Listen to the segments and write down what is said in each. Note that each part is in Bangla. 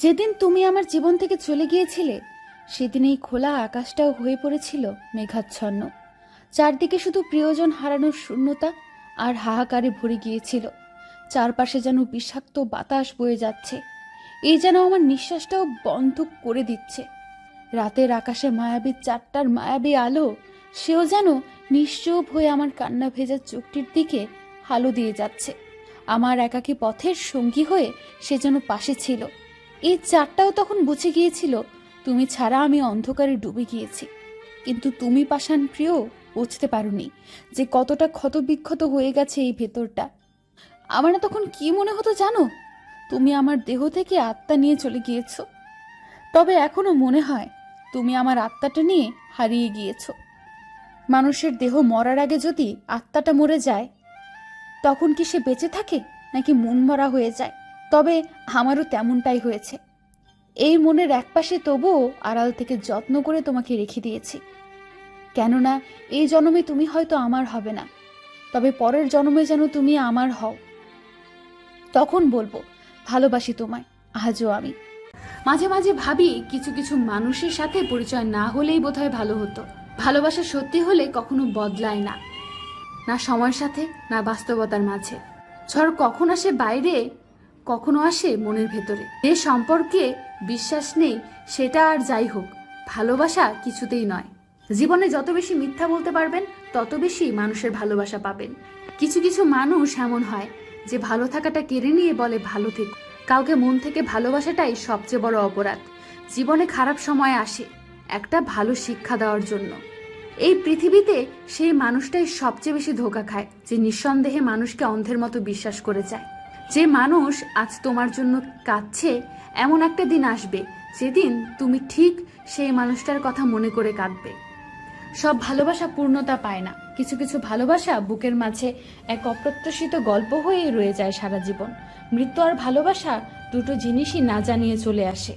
যেদিন তুমি আমার জীবন থেকে চলে গিয়েছিলে, সেদিন এই খোলা আকাশটাও হয়ে পড়েছিল মেঘাচ্ছন্ন। চারদিকে শুধু প্রিয়জন হারানোর শূন্যতা আর হাহাকারে ভরে গিয়েছিল। চারপাশে যেন বিষাক্ত বাতাস বয়ে যাচ্ছে। এই যেন আমার নিঃশ্বাসটাও বন্ধ করে দিচ্ছে। রাতের আকাশে মায়াবী চারটার মায়াবী আলো, সেও যেন নিশ্চুপ হয়ে আমার কান্না ভেজা চোখটির দিকে হালো দিয়ে যাচ্ছে। আমার একাকী পথের সঙ্গী হয়ে সে যেন পাশে ছিল। এই চারটাও তখন বুঝে গিয়েছিল, তুমি ছাড়া আমি অন্ধকারে ডুবে গিয়েছি। কিন্তু তুমি পাষাণ প্রিয়, বুঝতে পারোনি যে কতটা ক্ষতবিক্ষত হয়ে গেছে এই ভেতরটা। আমার না তখন কি মনে হতো জানো? তুমি আমার দেহ থেকে আত্মা নিয়ে চলে গিয়েছ। তবে এখনও মনে হয় তুমি আমার আত্মাটা নিয়ে হারিয়ে গিয়েছো। মানুষের দেহ মরার আগে যদি আত্মাটা মরে যায়, তখন কি সে বেঁচে থাকে নাকি মন মরা হয়ে যায়? তবে আমারও তেমনটাই হয়েছে। এই মনের একপাশে তবুও আড়াল থেকে যত্ন করে তোমাকে রেখে দিয়েছি। কেননা এই জন্মে তুমি হয়তো আমার হবে না, তবে পরের জন্মে যেন তুমি আমার হও। তখন বলব, ভালোবাসি তোমায়, আজও আমি। মাঝে মাঝে ভাবি কিছু কিছু মানুষের সাথে পরিচয় না হলেই বোধহয় ভালো হতো। ভালোবাসা সত্যি হলে কখনো বদলায় না। না সময়ের সাথে, না বাস্তবতার মাঝে। ঝড় কখন আসে বাইরে কখনো আসে মনের ভেতরে। যে সম্পর্কে বিশ্বাস নেই, সেটা আর যাই হোক, ভালোবাসা কিছুতেই নয়। জীবনে যত বেশি মিথ্যা বলতে পারবেন, তত বেশি মানুষের ভালোবাসা পাবেন। কিছু কিছু মানুষ এমন হয় যে ভালো থাকাটা কেড়ে নিয়ে বলে ভালো থেকো। কাউকে মন থেকে ভালোবাসাটাই সবচেয়ে বড় অপরাধ। জীবনে খারাপ সময় আসে একটা ভালো শিক্ষা দেওয়ার জন্য। এই পৃথিবীতে সেই মানুষটাই সবচেয়ে বেশি ধোকা খায়, যে নিঃসন্দেহে মানুষকে অন্ধের মতো বিশ্বাস করে যায়। যে মানুষ আজ তোমার জন্য কাঁদছে, এমন একটা দিন আসবে, যেদিন তুমি ঠিক সেই মানুষটার কথা মনে করে কাঁদবে। সব ভালোবাসা পূর্ণতা পায় না। কিছু কিছু ভালোবাসা বুকের মাঝে এক অপ্রত্যাশিত গল্প হয়ে রয়ে যায় সারা জীবন। মৃত্যু আর ভালোবাসা দুটো জিনিসই না জানিয়ে চলে আসে।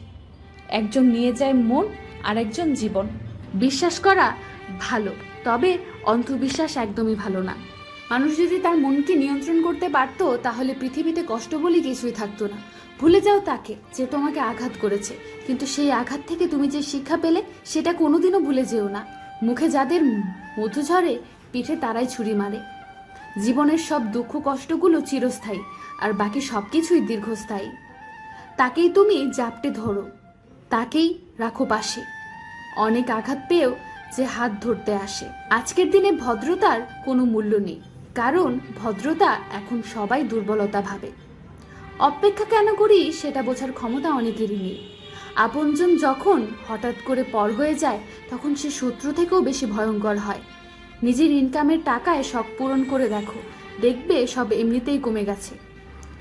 একজন নিয়ে যায় মন আর একজন জীবন। বিশ্বাস করা ভালো, তবে অন্ধবিশ্বাস একদমই ভালো না। মানুষ যদি তার মনকে নিয়ন্ত্রণ করতে পারত, তাহলে পৃথিবীতে কষ্ট বলে কিছুই থাকতো না। ভুলে যাও তাকে, যে তোমাকে আঘাত করেছে। কিন্তু সেই আঘাত থেকে তুমি যে শিক্ষা পেলে, সেটা কোনোদিনও ভুলে যেও না। মুখে যাদের মধু ঝরে, পিঠে তারাই ছুরি মারে। জীবনের সব দুঃখ কষ্টগুলো চিরস্থায়ী, আর বাকি সব কিছুই দীর্ঘস্থায়ী। তাকেই তুমি জাপটে ধরো, তাকেই রাখো পাশে। অনেক আঘাত পেয়েও যে হাত ধরতে আসে। আজকের দিনে ভদ্রতার কোনো মূল্য নেই। কারণ ভদ্রতা এখন সবাই দুর্বলতা ভাবে। অপেক্ষা কেন করি সেটা বোঝার ক্ষমতা অনেকেরই নেই। আপনজন যখন হঠাৎ করে পর হয়ে যায়, তখন সে শত্রু থেকেও বেশি ভয়ঙ্কর হয়। নিজের ইনকামের টাকায় শখ পূরণ করে দেখো, দেখবে সব এমনিতেই কমে গেছে।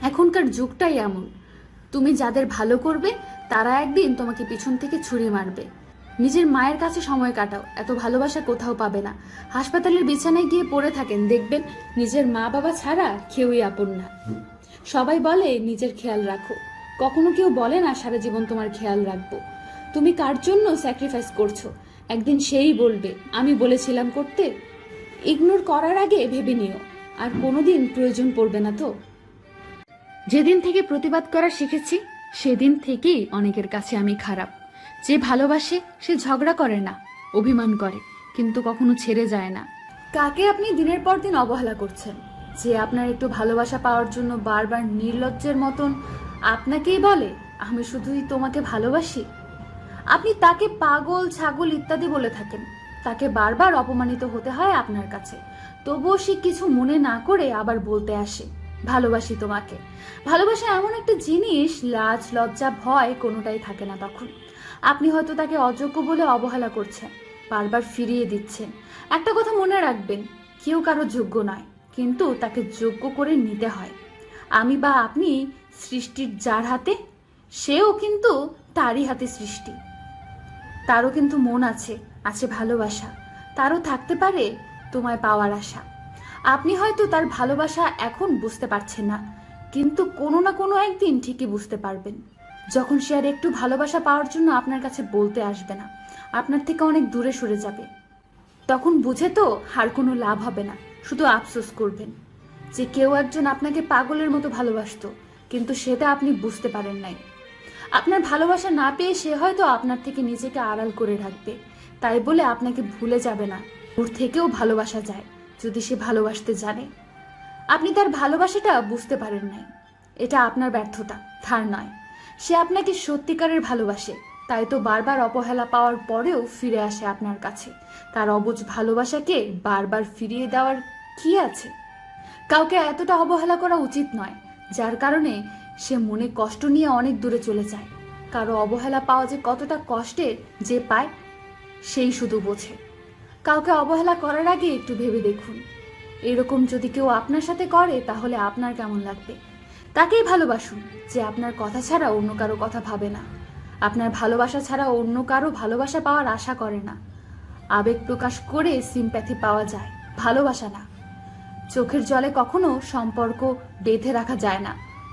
এখনকার যুগটাই এমন। তুমি যাদের ভালো করবে, তারা একদিন তোমাকে পিছন থেকে ছুরি মারবে। নিজের মায়ের কাছে সময় কাটাও, এত ভালোবাসা কোথাও পাবে না। হাসপাতালের বিছানায় গিয়ে পড়ে থাকেন, দেখবেন নিজের মা বাবা ছাড়া কেউই আপন না। সবাই বলে, নিজের খেয়াল রাখো। কখনো কেউ বলে না, সারা জীবন তোমার খেয়াল রাখব। তুমি কার জন্য স্যাক্রিফাইস করছ? একদিন সেই বলবে, আমি বলেছিলাম করতে। ইগনোর করার আগে ভেবে নিও, আর কোনোদিন প্রয়োজন পড়বে না তো। যেদিন থেকে প্রতিবাদ করা শিখেছি, সেদিন থেকেই অনেকের কাছে আমি খারাপ। যে ভালোবাসে, সে ঝগড়া করে না, অভিমান করে, কিন্তু কখনো ছেড়ে যায় না। কাকে আপনি দিনের পর দিন অবহেলা করছেন? যে আপনার একটু ভালোবাসা পাওয়ার জন্য বারবার নির্লজ্জের মতন আপনাকেই বলে, আমি শুধুই তোমাকে ভালোবাসি আপনি তাকে পাগল, ছাগল ইত্যাদি বলে থাকেন। তাকে বারবার অপমানিত হতে হয় আপনার কাছে। তবুও সে কিছু মনে না করে আবার বলতে আসে, ভালোবাসি তোমাকে ভালোবাসা এমন একটা জিনিস, লাজ, লজ্জা, ভয় কোনোটাই থাকে না তখন। আপনি হয়তো তাকে অযোগ্য বলে অবহেলা করছেন, বারবার ফিরিয়ে দিচ্ছেন। একটা কথা মনে রাখবেন, কেউ কারও যোগ্য নয়, কিন্তু তাকে যোগ্য করে নিতে হয়। আমি বা আপনি সৃষ্টির যার হাতে, সেও কিন্তু তারই হাতে সৃষ্টি। তারও কিন্তু মন আছে আছে ভালোবাসা। তারও থাকতে পারে তোমায় পাওয়ার আশা। আপনি হয়তো তার ভালোবাসা এখন বুঝতে পারছেন না, কিন্তু কোনো না কোনো একদিন ঠিকই বুঝতে পারবেন। যখন সে আর একটু ভালোবাসা পাওয়ার জন্য আপনার কাছে বলতে আসবে না, আপনার থেকে অনেক দূরে সরে যাবে। তখন বুঝে তো আর কোনো লাভ হবে না, শুধু আফসোস করবেন যে কেউ একজন আপনাকে পাগলের মতো ভালোবাসতো, কিন্তু সেটা আপনি বুঝতে পারেন নাই। আপনার ভালোবাসা না পেয়ে সে হয়তো আপনার থেকে নিজেকে আড়াল করে রাখবে, তাই বলে আপনাকে ভুলে যাবে না। ওর থেকেও ভালোবাসা যায়, যদি সে ভালোবাসতে জানে। আপনি তার ভালোবাসাটা বুঝতে পারেন নাই, এটা আপনার ব্যর্থতা, তার নয়। সে আপনাকে সত্যিকারের ভালোবাসে। তাই তো বারবার অবহেলা পাওয়ার পরেও ফিরে আসে আপনার কাছে। তার অবুঝ ভালোবাসাকে বারবার ফিরিয়ে দেওয়ার কি আছে? কাউকে এতটা অবহেলা করা উচিত নয়, যার কারণে সে মনে কষ্ট নিয়ে অনেক দূরে চলে যায়। কারও অবহেলা পাওয়া যে কতটা কষ্টের যে পায়, সেই শুধু বোঝে। কাউকে অবহেলা করার আগে একটু ভেবে দেখুন। এরকম যদি কেউ আপনার সাথে করে, তাহলে আপনার কেমন লাগবে? তাকেই ভালোবাসুন যে আপনার কথা ছাড়া অন্য কারও কথা ভাবে না। আপনার ভালোবাসা ছাড়া অন্য কারও ভালোবাসা পাওয়ার আশা করে না। আবেগ প্রকাশ করে সিম্প্যাথি পাওয়া যায়, ভালোবাসা না। চোখের জলে কখনো সম্পর্ক বেঁধে রাখা যায় না,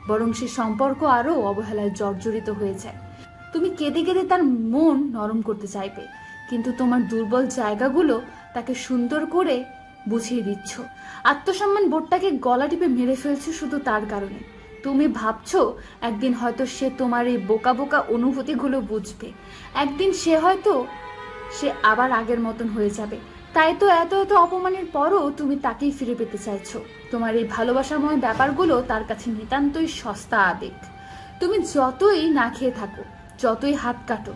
বরং সে সম্পর্ক আরও অবহেলায় জর্জরিত হয়ে যায়। তুমি কেঁদে কেঁদে তার মন নরম করতে চাইবে, কিন্তু তোমার দুর্বল জায়গাগুলো তাকে সুন্দর করে বুঝিয়ে দিচ্ছ। আত্মসম্মান বোর্ডটাকে গলা টিপে মেরে ফেলছো শুধু তার কারণে। তুমি ভাবছ একদিন হয়তো সে তোমার এই বোকা বোকা অনুভূতিগুলো বুঝবে। একদিন সে হয়তো সে আবার আগের মতন হয়ে যাবে। তাই তো এত এত অপমানের পরও তুমি তাকেই ফিরে পেতে চাইছো। তোমার এই ভালোবাসাময় ব্যাপারগুলো তার কাছে নিতান্তই সস্তা আবেগ। তুমি যতই না খেয়ে থাকো, যতই হাত কাটো,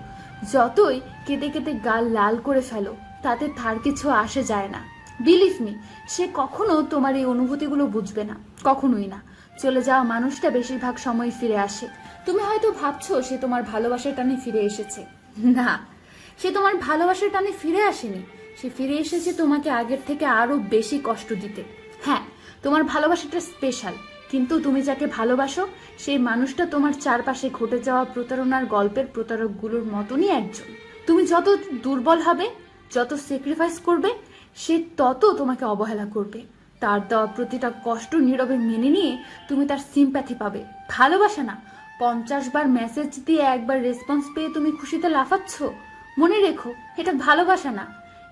যতই কেটে কেটে গাল লাল করে ফেলো, তাতে তার কিছু আসে যায় না। বিলিভ মি সে কখনো তোমার এই অনুভূতিগুলো বুঝবে না, কখনোই না। চলে যাওয়া মানুষটা বেশিরভাগ সময় ফিরে আসে। তুমি হয়তো ভাবছ সে তোমার ভালোবাসার টানে ফিরে এসেছে। না, সে তোমার ভালোবাসার টানে ফিরে আসেনি। সে ফিরে এসেছে তোমাকে আগের থেকে আরও বেশি কষ্ট দিতে। হ্যাঁ তোমার ভালোবাসাটা স্পেশাল কিন্তু তুমি যাকে ভালোবাসো, সেই মানুষটা তোমার চারপাশে ঘটে যাওয়া প্রতারণার গল্পের প্রতারকগুলোর মতনই একজন। তুমি যত দুর্বল হবে, যত স্যাক্রিফাইস করবে, সে তত তোমাকে অবহেলা করবে। তার দেওয়া প্রতিটা কষ্ট নীরবে মেনে নিয়ে তুমি তার সিম্প্যাথি পাবে। ভালোবাসা না। পঞ্চাশ বার মেসেজ দিয়ে একবার রেসপন্স পেয়ে তুমি খুশিতে লাফাচ্ছ। মনে রেখো, এটা ভালোবাসা না।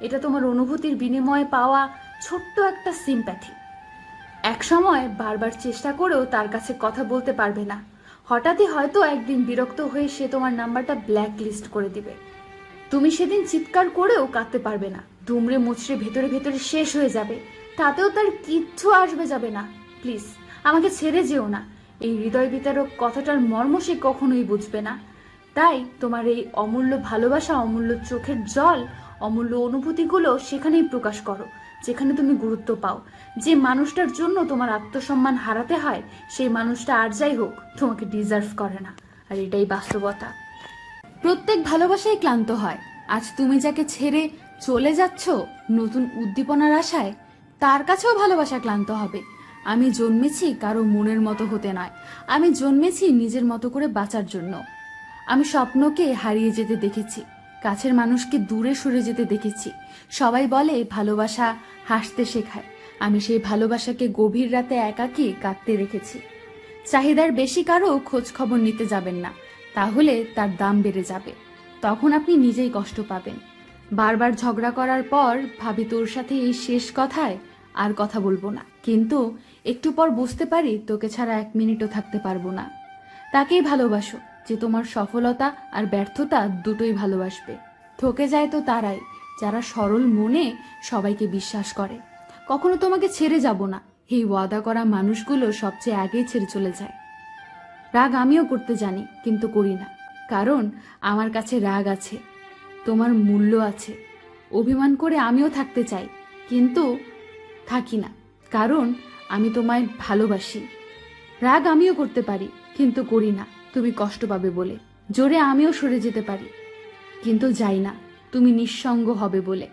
এটা তোমার অনুভূতির বিনিময়ে পাওয়া ছোট্ট একটা সিম্প্যাথি এক সময় বারবার চেষ্টা করেও তার কাছে কথা বলতে পারবে না। হঠাৎই হয়তো একদিন বিরক্ত হয়ে সে তোমার নাম্বারটা ব্ল্যাক লিস্ট করে দিবে। তুমি সেদিন চিৎকার করেও কাঁদতে পারবে না। দুমড়ে মুচড়ে ভেতরে ভেতরে শেষ হয়ে যাবে। তাতেও তার কিচ্ছু আসবে যাবে না। প্লিজ, আমাকে ছেড়ে যেও না। এই হৃদয় বিতারক কথাটার মর্ম সে কখনোই বুঝবে না। তাই তোমার এই অমূল্য ভালোবাসা, অমূল্য চোখের জল, অমূল্য অনুভূতিগুলো সেখানেই প্রকাশ করো, যেখানে তুমি গুরুত্ব পাও। যে মানুষটার জন্য তোমার আত্মসম্মান হারাতে হয়, সেই মানুষটা আর যাই হোক, তোমাকে ডিজার্ভ করে না। আর এটাই বাস্তবতা। প্রত্যেক ভালোবাসাই ক্লান্ত হয়। আজ তুমি যাকে ছেড়ে চলে যাচ্ছ, নতুন উদ্দীপনার আশায় তার কাছেও ভালোবাসা ক্লান্ত হবে। আমি জন্মেছি কারও মনের মতো হতে নয়। আমি জন্মেছি নিজের মতো করে বাঁচার জন্য। আমি স্বপ্নকে হারিয়ে যেতে দেখেছি। কাছের মানুষকে দূরে সরে যেতে দেখেছি। সবাই বলে, ভালোবাসা হাসতে শেখায়। আমি সেই ভালোবাসাকে গভীর রাতে একাকী কাঁদতে রেখেছি। চাহিদার বেশি কারও খোঁজ খবর নিতে যাবেন না। তাহলে তার দাম বেড়ে যাবে। তখন আপনি নিজেই কষ্ট পাবেন। বারবার ঝগড়া করার পর ভাবি তোর সাথে এই শেষ কথায় আর কথা বলব না। কিন্তু একটু পর বুঝতে পারি তোকে ছাড়া এক মিনিটও থাকতে পারব না। তাকেই ভালোবাসো যে তোমার সফলতা আর ব্যর্থতা দুটোই ভালোবাসবে। ঠকে যায় তো তারাই, যারা সরল মনে সবাইকে বিশ্বাস করে। কখনো তোমাকে ছেড়ে যাব না। এই ওয়াদা করা মানুষগুলো সবচেয়ে আগেই ছেড়ে চলে যায়। রাগ আমিও করতে জানি, কিন্তু করি না। কারণ আমার কাছে রাগ আছে, তোমার মূল্য আছে। অভিমান করে আমিও থাকতে চাই, কিন্তু থাকি না। কারণ আমি তোমায় ভালোবাসি। রাগ আমিও করতে পারি, কিন্তু করি না। তুমি কষ্ট পাবে বলে। জোরে আমিও সরে যেতে পারি। কিন্তু যাই না, তুমি নিঃসঙ্গ হবে বলে।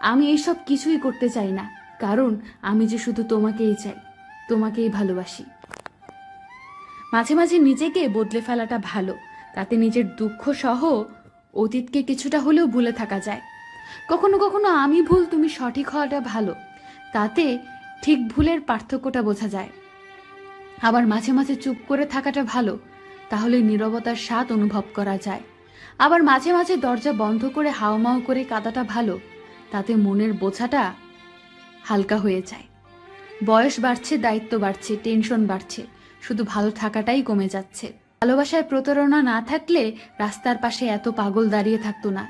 আমি এইসব কিছুই করতে চাই না। কারণ আমি যে শুধু তোমাকেই চাই, তোমাকেই ভালোবাসি। মাঝে মাঝে নিজেকে বদলে ফেলাটা ভালো। তাতে নিজের দুঃখ সহ অতীতকে কিছুটা হলেও ভুলে থাকা যায়। কখনো কখনো আমি ভুল, তুমি সঠিক হওয়াটা ভালো। তাতে ঠিক ভুলের পার্থক্যটা বোঝা যায়। আবার মাঝে মাঝে চুপ করে থাকাটা ভালো, তাহলে নীরবতার স্বাদ অনুভব করা যায়। আবার মাঝে মাঝে দরজা বন্ধ করে হাওমাও করে কাদাটা ভালো, তাতে মনের বোঝাটা হালকা হয়ে যায়। বয়স বাড়ছে, দায়িত্ব বাড়ছে, টেনশন বাড়ছে, শুধু ভালো থাকাটাই কমে যাচ্ছে। ভালোবাসায় প্রতারণা না থাকলে রাস্তার পাশে এত পাগল দাঁড়িয়ে থাকতো না।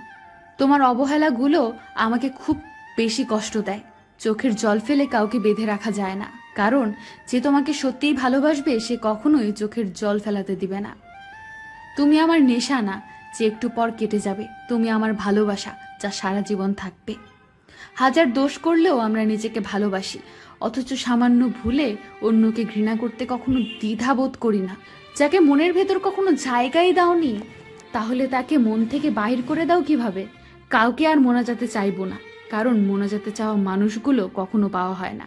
তোমার অবহেলাগুলো আমাকে খুব বেশি কষ্ট দেয়। চোখের জল ফেলে কাউকে বেঁধে রাখা যায় না। কারণ, যে তোমাকে সত্যিই ভালোবাসবে, সে কখনোই চোখের জল ফেলাতে দিবে না। তুমি আমার নেশা না, যে একটু পর কেটে যাবে। তুমি আমার ভালোবাসা, যা সারা জীবন থাকবে। হাজার দোষ করলেও আমরা নিজেকে ভালোবাসি, অথচ সামান্য ভুলে অন্যকে ঘৃণা করতে কখনো দ্বিধাবোধ করি না। যাকে মনের ভেতর কখনো জায়গাই দাওনি, তাহলে তাকে মন থেকে বাহির করে দাও কীভাবে? কাউকে আর মোনাজাতে চাইব না। কারণ মোনাজাতে চাওয়া মানুষগুলো কখনো পাওয়া হয় না।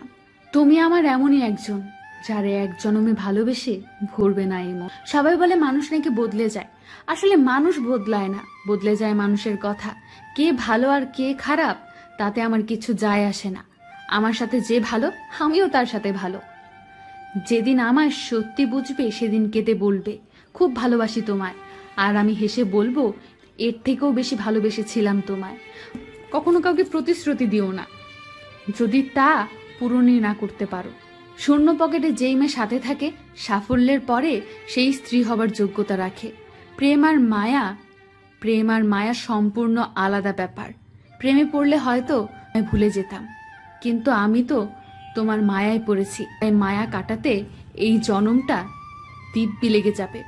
তুমি আমার এমনই একজন, যারে এক জনমে ভালোবেসে ভরবে না এই মন। সবাই বলে মানুষ নাকি বদলে যায়। আসলে মানুষ বদলায় না, বদলে যায় মানুষের কথা। কে ভালো আর কে খারাপ, তাতে আমার কিছু যায় আসে না। আমার সাথে যে ভালো, আমিও তার সাথে ভালো। যেদিন আমার সত্যি বুঝবে, সেদিন কেঁদে বলবে, খুব ভালোবাসি তোমায়। আর আমি হেসে বলব, এর থেকেও বেশি ভালোবেসেছিলাম তোমায়। কখনো কাউকে প্রতিশ্রুতি দিও না। যদি তা পূরণই না করতে পারো। শূন্য পকেটে যেই মেয়ে সাথে থাকে, সাফল্যের পরে সেই স্ত্রী হবার যোগ্যতা রাখে। প্রেম আর মায়া, প্রেম আর মায়া সম্পূর্ণ আলাদা ব্যাপার। প্রেমে পড়লে হয়তো আমি ভুলে যেতাম, কিন্তু আমি তো তোমার মায়ায় পড়েছি। তাই মায়া কাটাতে এই জনমটা দিব্যি লেগে যাবে।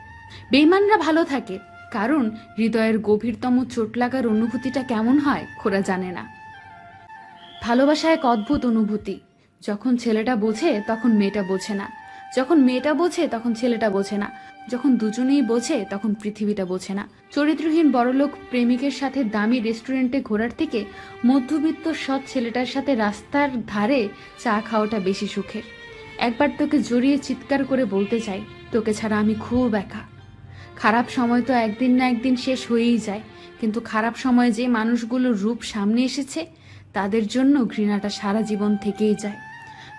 বেইমানরা ভালো থাকে কারণ হৃদয়ের গভীরতম চোট লাগার অনুভূতিটা কেমন হয় খোরা জানে না। ভালোবাসা এক অদ্ভুত অনুভূতি। যখন ছেলেটা বোঝে, তখন মেয়েটা বোঝে না। যখন মেয়েটা বোঝে, তখন ছেলেটা বোঝে না। যখন দুজনেই বোঝে, তখন পৃথিবীটা বোঝে না। চরিত্রহীন বড়লোক প্রেমিকের সাথে দামি রেস্টুরেন্টে ঘোরার থেকে মধ্যবিত্ত সৎ ছেলেটার সাথে রাস্তার ধারে চা খাওয়াটা বেশি সুখের। একবার তোকে জড়িয়ে চিৎকার করে বলতে চাই, তোকে ছাড়া আমি খুব একা। খারাপ সময় তো একদিন না একদিন শেষ হয়েই যায়। কিন্তু খারাপ সময়ে যে মানুষগুলোর রূপ সামনে এসেছে, তাদের জন্য ঘৃণাটা সারা জীবন থেকেই যায়।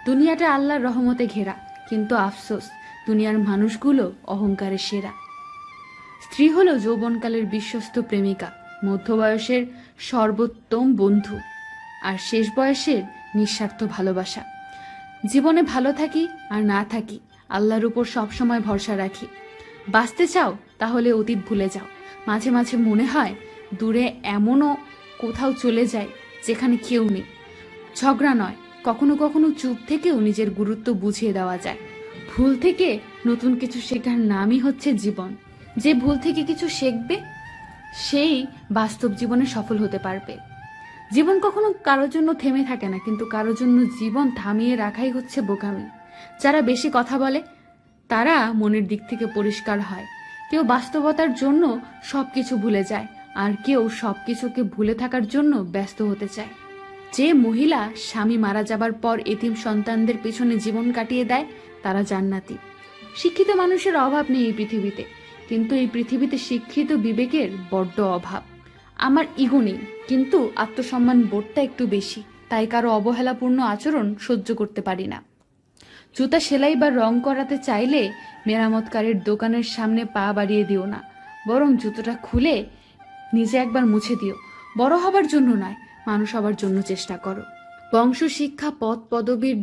দুনিয়াটা আল্লাহর রহমতে ঘেরা, কিন্তু আফসোস, দুনিয়ার মানুষগুলো অহংকারে সেরা। স্ত্রী হলো যৌবনকালের বিশ্বস্ত প্রেমিকা, মধ্যবয়সের সর্বোত্তম বন্ধু, আর শেষ বয়সের নিঃস্বার্থ ভালোবাসা। জীবনে ভালো থাকি আর না থাকি, আল্লাহর উপর সবসময় ভরসা রাখি। বাঁচতে চাও, তাহলে অতীত ভুলে যাও। মাঝে মাঝে মনে হয় দূরে এমনও কোথাও চলে যায় যেখানে কেউ নেই। ঝগড়া নয়, কখনো কখনো চুপ থেকেও নিজের গুরুত্ব বুঝিয়ে দেওয়া যায়। ভুল থেকে নতুন কিছু শেখার নামই হচ্ছে জীবন। যে ভুল থেকে কিছু শিখবে, সেই বাস্তব জীবনে সফল হতে পারবে। জীবন কখনো কারোর জন্য থেমে থাকে না, কিন্তু কারোর জন্য জীবন থামিয়ে রাখাই হচ্ছে বোকামি। যারা বেশি কথা বলে তারা মনের দিক থেকে পরিষ্কার হয়। কেউ বাস্তবতার জন্য সবকিছু ভুলে যায় আর কেউ সবকিছুকে ভুলে থাকার জন্য ব্যস্ত হতে চায়। যে মহিলা স্বামী মারা যাবার পর এতিম সন্তানদের পেছনে জীবন কাটিয়ে দেয়, তারা জান্নাতি। শিক্ষিত মানুষের অভাব নেই এই পৃথিবীতে, কিন্তু এই পৃথিবীতে শিক্ষিত বিবেকের বড্ড অভাব। আমার ইগো নেই, কিন্তু আত্মসম্মান বোধটা একটু বেশি, তাই কারও অবহেলাপূর্ণ আচরণ সহ্য করতে পারি না। জুতা সেলাই বা রং করাতে চাইলে মেরামতকারীর দোকানের সামনে পা বাড়িয়ে দিও না। বরং জুতোটা খুলে নিজে একবার মুছে দিও। বড় হবার জন্য নয়, মানুষ হবার জন্য চেষ্টা করো। বংশ, শিক্ষা পদ পদবীর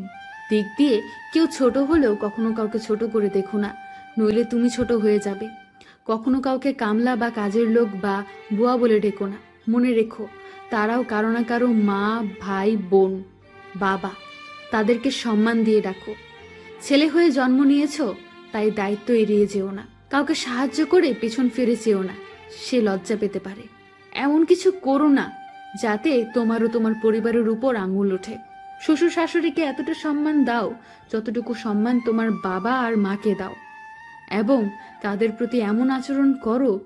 দিক দিয়ে কেউ ছোট হলেও কখনো কাউকে ছোট করে দেখো না, নইলে তুমি ছোট হয়ে যাবে। কখনো কাউকে কামলা বা কাজের লোক বা বুয়া বলে ডেকো না, মনে রেখো, তারাও কারও না কারও মা, ভাই, বোন, বাবা, তাদেরকে সম্মান দিয়ে রাখো ছেলে হয়ে জন্ম নিয়েছ, তাই দায়িত্ব এড়িয়ে যেও না। কাউকে সাহায্য করে পেছন ফিরে চেও না, সে লজ্জা পেতে পারে। এমন কিছু করো না, যাতে তোমার ও তোমার পরিবারের উপর আঙুল ওঠে। শ্বশুর শাশুড়িকে এতটা সম্মান দাও, যতটুকু সম্মান তোমার বাবা আর মাকে দাও। এবং তাদের প্রতি এমন আচরণ করো,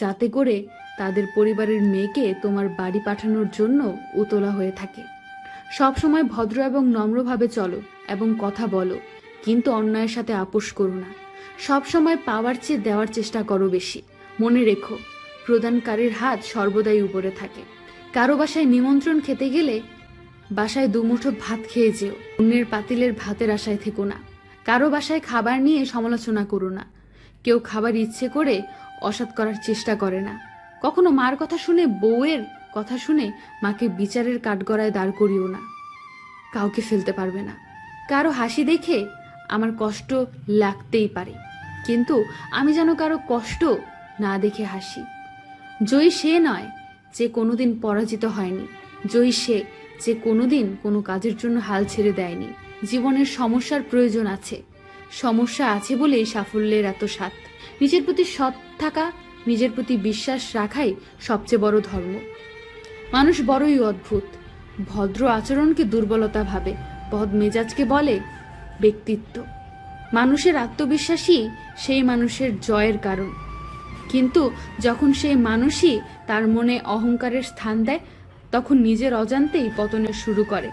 যাতে করে তাদের পরিবারের মেয়েকে তোমার বাড়ি পাঠানোর জন্য উতলা হয়ে থাকে। সবসময় ভদ্র এবং নম্রভাবে চলো এবং কথা বলো। কিন্তু অন্যায়ের সাথে আপোষ করো না। সবসময় পাওয়ার চেয়ে দেওয়ার চেষ্টা করো বেশি। মনে রেখো, প্রদানকারীর হাত সর্বদাই উপরে থাকে। কারও বাসায় নিমন্ত্রণ খেতে গেলে বাসায় দুমুঠো ভাত খেয়ে যেও। অন্যের পাতিলের ভাতের আশায় থেকো না। কারও বাসায় খাবার নিয়ে সমালোচনা করো না। কেউ খাবার ইচ্ছে করে অসৎ করার চেষ্টা করে না। কখনো মার কথা শুনে, বউয়ের কথা শুনে মাকে বিচারের কাঠগড়ায় দাঁড় করিও না। কাউকে ফেলতে পারবে না। কারও হাসি দেখে আমার কষ্ট লাগতেই পারে। কিন্তু আমি যেন কারও কষ্ট না দেখে হাসি। জয়ী সে নয় যে কোনোদিন পরাজিত হয়নি। জয়ী সে যে কোনোদিন কোনো কাজের জন্য হাল ছেড়ে দেয়নি। জীবনের সমস্যার প্রয়োজন আছে। সমস্যা আছে বলেই সাফল্যের এত স্বাদ। নিজের প্রতি সৎ থাকা, নিজের প্রতি বিশ্বাস রাখাই সবচেয়ে বড় ধর্ম। মানুষ বড়ই অদ্ভুত। ভদ্র আচরণকে দুর্বলতা ভাবে বদ মেজাজকে বলে ব্যক্তিত্ব। মানুষের আত্মবিশ্বাসই সেই মানুষের জয়ের কারণ। কিন্তু যখন সেই মানুষই তার মনে অহংকারের স্থান দেয়, তখন নিজের অজান্তেই পতনের শুরু করে।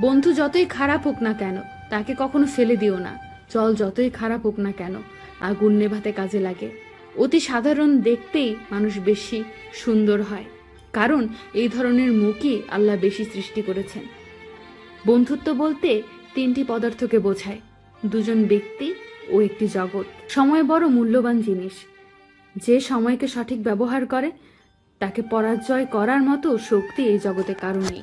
বন্ধু যতই খারাপ হোক না কেন, তাকে কখনো ফেলে দিও না। জল যতই খারাপ হোক না কেন, আগুন নেভাতে কাজে লাগে। অতি সাধারণ দেখতেই মানুষ বেশি সুন্দর হয়। কারণ এই ধরনের মুখই আল্লাহ বেশি সৃষ্টি করেছেন। বন্ধুত্ব বলতে তিনটি পদার্থকে বোঝায়। দুজন ব্যক্তি ও একটি জগৎ। সময় বড় মূল্যবান জিনিস। যে সময়কে সঠিক ব্যবহার করে, তাকে পরাজয় করার মতো শক্তি এই জগতে কারও নেই।